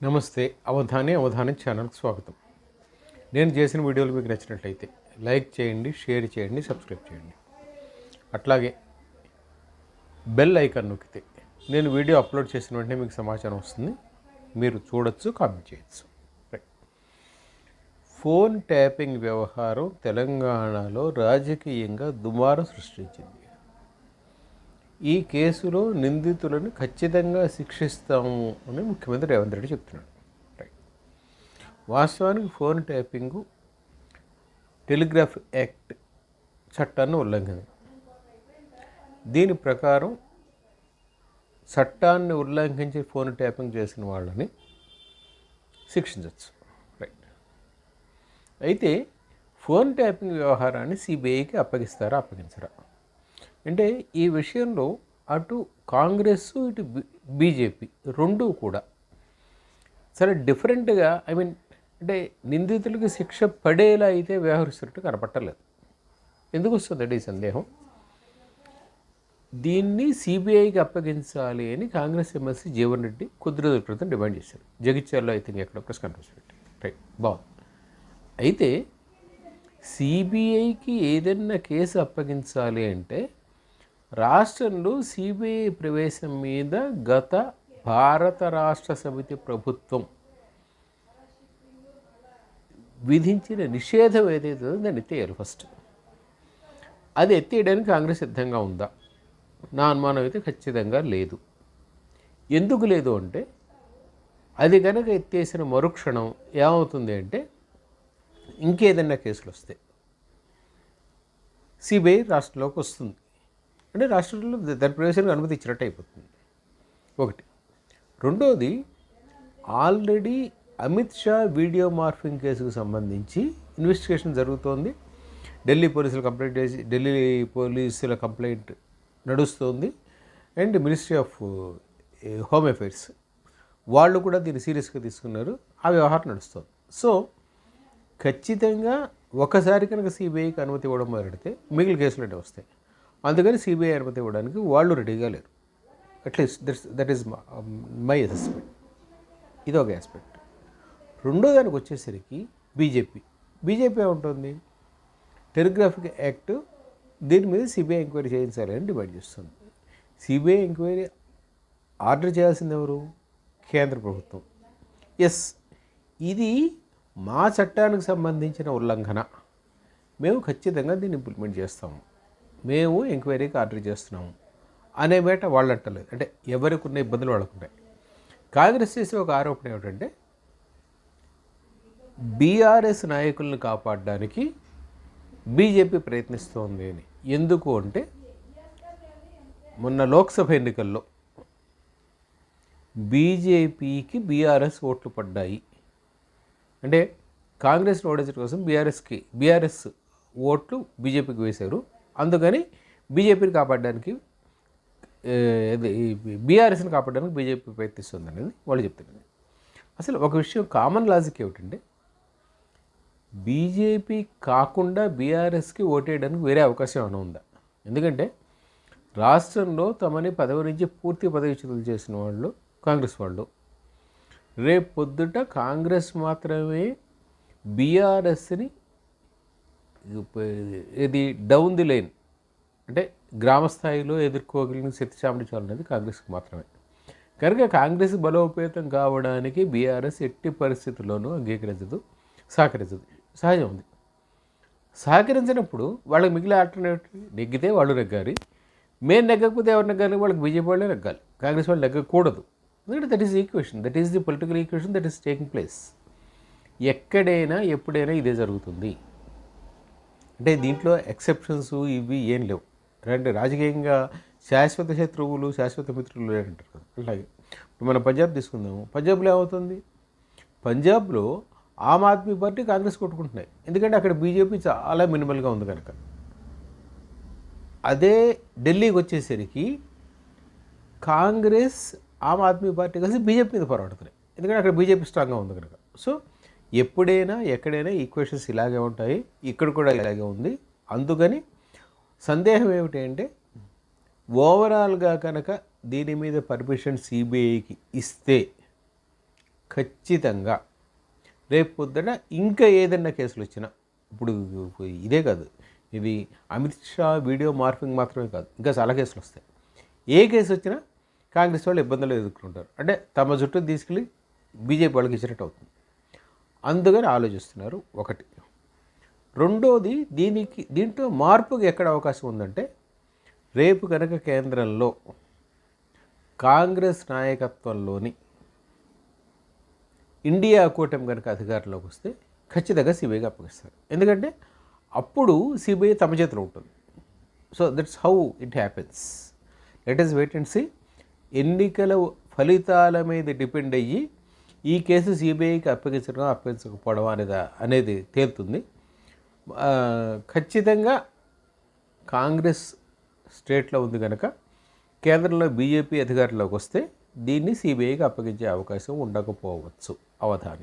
నమస్తే అవధాని అవధాని ఛానల్కి స్వాగతం. నేను చేసిన వీడియోలు మీకు నచ్చినట్లయితే లైక్ చేయండి షేర్ చేయండి సబ్స్క్రైబ్ చేయండి. అట్లాగే బెల్ ఐకాన్ నొక్కితే నేను వీడియో అప్లోడ్ చేసిన వెంటనే మీకు సమాచారం వస్తుంది. మీరు చూడొచ్చు కామెంట్ చేయొచ్చు. ఫోన్ ట్యాపింగ్ వ్యవహారం తెలంగాణలో రాజకీయంగా దుమారం సృష్టించింది. ఈ కేసులో నిందితులను ఖచ్చితంగా శిక్షిస్తాము అని ముఖ్యమంత్రి రేవంత్ రెడ్డి చెప్తున్నాడు. రైట్ వాస్తవానికి ఫోన్ ట్యాపింగు టెలిగ్రాఫ్ యాక్ట్ చట్టాన్ని ఉల్లంఘన దీని ప్రకారం చట్టాన్ని ఉల్లంఘించి ఫోన్ ట్యాపింగ్ చేసిన వాళ్ళని శిక్షించవచ్చు రైట్ అయితే ఫోన్ ట్యాపింగ్ వ్యవహారాన్ని సిబిఐకి అప్పగిస్తారా అప్పగించరా? అంటే ఈ విషయంలో అటు కాంగ్రెస్ ఇటు బీజేపీ రెండూ కూడా చాలా డిఫరెంట్గా ఐ మీన్ అంటే నిందితులకు శిక్ష పడేలా అయితే వ్యవహరిస్తున్నట్టు కనపట్టలేదు. ఎందుకు వస్తుందండి ఈ సందేహం? దీన్ని సిబిఐకి అప్పగించాలి అని కాంగ్రెస్ ఎమ్మెల్సీ జీవన్ రెడ్డి కొద్ది రోజుల క్రితం డిమాండ్ చేశారు. జగిత్యాల్లో అయితే ఎక్కడ ప్రెస్ కాన్ఫరెన్స్ పెట్టి. రైట్ బాగుంది. అయితే సిబిఐకి ఏదైనా కేసు అప్పగించాలి అంటే రాష్ట్రంలో సిబిఐ ప్రవేశం మీద గత భారత రాష్ట్ర సమితి ప్రభుత్వం విధించిన నిషేధం ఏదైతే దాన్ని ఎత్తేయాలి ఫస్ట్ అది ఎత్తేయడానికి కాంగ్రెస్ సిద్ధంగా ఉందా? నా అనుమానం అయితే ఖచ్చితంగా లేదు. ఎందుకు లేదు అంటే అది కనుక ఎత్తేసిన మరుక్షణం ఏమవుతుంది అంటే ఇంకేదన్నా కేసులు వస్తాయి. సిబిఐ రాష్ట్రంలోకి వస్తుంది. అంటే రాష్ట్రంలో దాని ప్రవేశానికి అనుమతి ఇచ్చినట్టు అయిపోతుంది. ఒకటి. రెండోది already Amit Shah video morphing కేసుకు సంబంధించి ఇన్వెస్టిగేషన్ జరుగుతోంది. ఢిల్లీ పోలీసులు కంప్లైంట్ చేసి ఢిల్లీ పోలీసుల కంప్లైంట్ నడుస్తోంది. And ministry of home affairs వాళ్ళు కూడా దీన్ని సీరియస్గా తీసుకున్నారు. ఆ వ్యవహారం నడుస్తుంది. సో ఖచ్చితంగా ఒకసారి కనుక సిబిఐకి అనుమతి ఇవ్వడం మొదలెడితే మిగిలిన కేసులు అంటే వస్తాయి. అందుకని సిబిఐ అనుమతి ఇవ్వడానికి వాళ్ళు రెడీగా లేరు. At least that's that is my assessment ఇది ఒక ఆస్పెక్ట్ రెండో దానికి వచ్చేసరికి బీజేపీ బీజేపీ ఏముంటుంది? టెలిగ్రాఫిక్ యాక్ట్ దీని మీద సిబిఐ ఎంక్వైరీ చేయించాలి అని డిమాండ్ చేస్తుంది. సిబిఐ ఎంక్వైరీ ఆర్డర్ చేయాల్సింది ఎవరు? కేంద్ర ప్రభుత్వం. ఎస్ ఇది మా చట్టానికి సంబంధించిన ఉల్లంఘన. మేము ఖచ్చితంగా దీన్ని ఇంప్లిమెంట్ చేస్తాము. మేము ఎంక్వైరీకి ఆర్డర్ చేస్తున్నాము అనే మేట వాళ్ళు అంటలేదు అంటే ఎవరికి ఉన్న ఇబ్బందులు వాళ్ళకు ఉంటాయి కాంగ్రెస్ చేసే ఒక ఆరోపణ ఏమిటంటే బీఆర్ఎస్ నాయకులను కాపాడడానికి బీజేపీ ప్రయత్నిస్తోంది అని. ఎందుకు అంటే మొన్న లోక్సభ ఎన్నికల్లో బీజేపీకి బీఆర్ఎస్ ఓట్లు పడ్డాయి. అంటే కాంగ్రెస్ ఓడించడం కోసం బీఆర్ఎస్కి బీఆర్ఎస్ ఓట్లు బీజేపీకి వేశారు. అందుకని బీజేపీని కాపాడడానికి బీఆర్ఎస్ని కాపాడడానికి బీజేపీ ప్రయత్నిస్తుంది అనేది వాళ్ళు చెప్తున్నారు. అసలు ఒక విషయం కామన్ లాజిక్ ఏమిటంటే బీజేపీ కాకుండా బీఆర్ఎస్కి ఓటేయడానికి వేరే అవకాశం ఏమైనా ఉందా? ఎందుకంటే రాష్ట్రంలో తమని పదవి నుంచి పూర్తి పదవిచ్యుతులు చేసిన వాళ్ళు కాంగ్రెస్ వాళ్ళు. రేపు పొద్దుట కాంగ్రెస్ మాత్రమే బీఆర్ఎస్ని ఇది డౌన్ ది లైన్ అంటే గ్రామ స్థాయిలో ఎదుర్కోగలిగిన శక్తి చామడించాలి అనేది కాంగ్రెస్కి మాత్రమే. కనుక కాంగ్రెస్ బలోపేతం కావడానికి బీఆర్ఎస్ ఎట్టి పరిస్థితుల్లోనూ అంగీకరించదు సహకరించదు. సహజం ఉంది సహకరించినప్పుడు వాళ్ళకి మిగిలిన ఆల్టర్నేటివ్ నెగ్గితే వాళ్ళు నెగ్గాలి. మేము నెగ్గకపోతే ఎవరు నెగ్గాలి? వాళ్ళకి బీజేపీ వాళ్ళే నెగ్గాలి. కాంగ్రెస్ వాళ్ళు నెగ్గకూడదు. ఎందుకంటే that is equation that is the political equation that is taking place ఎక్కడైనా ఎప్పుడైనా ఇదే జరుగుతుంది. అంటే దీంట్లో ఎక్సెప్షన్స్ ఇవి ఏం లేవు. అంటే రాజకీయంగా శాశ్వత శత్రువులు శాశ్వత మిత్రులు అంటారు కదా. అలాగే ఇప్పుడు మనం పంజాబ్ తీసుకుందాము. పంజాబ్లో ఏమవుతుంది? పంజాబ్లో ఆమ్ ఆద్మీ పార్టీ కాంగ్రెస్ కొట్టుకుంటున్నాయి. ఎందుకంటే అక్కడ బీజేపీ చాలా మినిమల్గా ఉంది కనుక. అదే ఢిల్లీకి వచ్చేసరికి కాంగ్రెస్ ఆమ్ ఆద్మీ పార్టీ కలిసి బీజేపీ మీద పోరాడుతున్నాయి. ఎందుకంటే అక్కడ బీజేపీ స్ట్రాంగ్గా ఉంది కనుక. సో ఎప్పుడైనా ఎక్కడైనా ఈక్వేషన్స్ ఇలాగే ఉంటాయి. ఇక్కడ కూడా ఇలాగే ఉంది. అందుకని సందేహం ఏమిటి అంటే ఓవరాల్గా కనుక దీని మీద పర్మిషన్ సిబిఐకి ఇస్తే ఖచ్చితంగా రేపు పొద్దున ఇంకా ఏదైనా కేసులు వచ్చినా ఇప్పుడు ఇదే కాదు. ఇది అమిత్ షా వీడియో మార్ఫింగ్ మాత్రమే కాదు. ఇంకా చాలా కేసులు వస్తాయి. ఏ కేసు వచ్చినా కాంగ్రెస్ వాళ్ళు ఇబ్బందులు ఎదుర్కొంటారు. అంటే తమ జుట్టు తీసుకెళ్ళి బీజేపీ వాళ్ళకి ఇచ్చినట్టు అవుతుంది. అందుకని ఆలోచిస్తున్నారు ఒకటి. రెండోది దీనికి దీంట్లో మార్పుకి ఎక్కడ అవకాశం ఉందంటే రేపు కనుక కేంద్రంలో కాంగ్రెస్ నాయకత్వంలోని ఇండియా కూటమి కనుక అధికారంలోకి వస్తే ఖచ్చితంగా సిబిఐకి అప్పగిస్తారు. ఎందుకంటే అప్పుడు సిబిఐ తమ చేతిలో ఉంటుంది. So that's how it happens let us wait and see ఎన్నికల ఫలితాల మీద డిపెండ్ అయ్యి ఈ కేసు సిబిఐకి అప్పగించడం అప్పగించకపోవడం అనేది అనేది తేలుతుంది. ఖచ్చితంగా కాంగ్రెస్ స్టేట్లో ఉంది కనుక కేంద్రంలో బీజేపీ అధికారంలోకి వస్తే దీన్ని సిబిఐకి అప్పగించే అవకాశం ఉండకపోవచ్చు. అవధాని.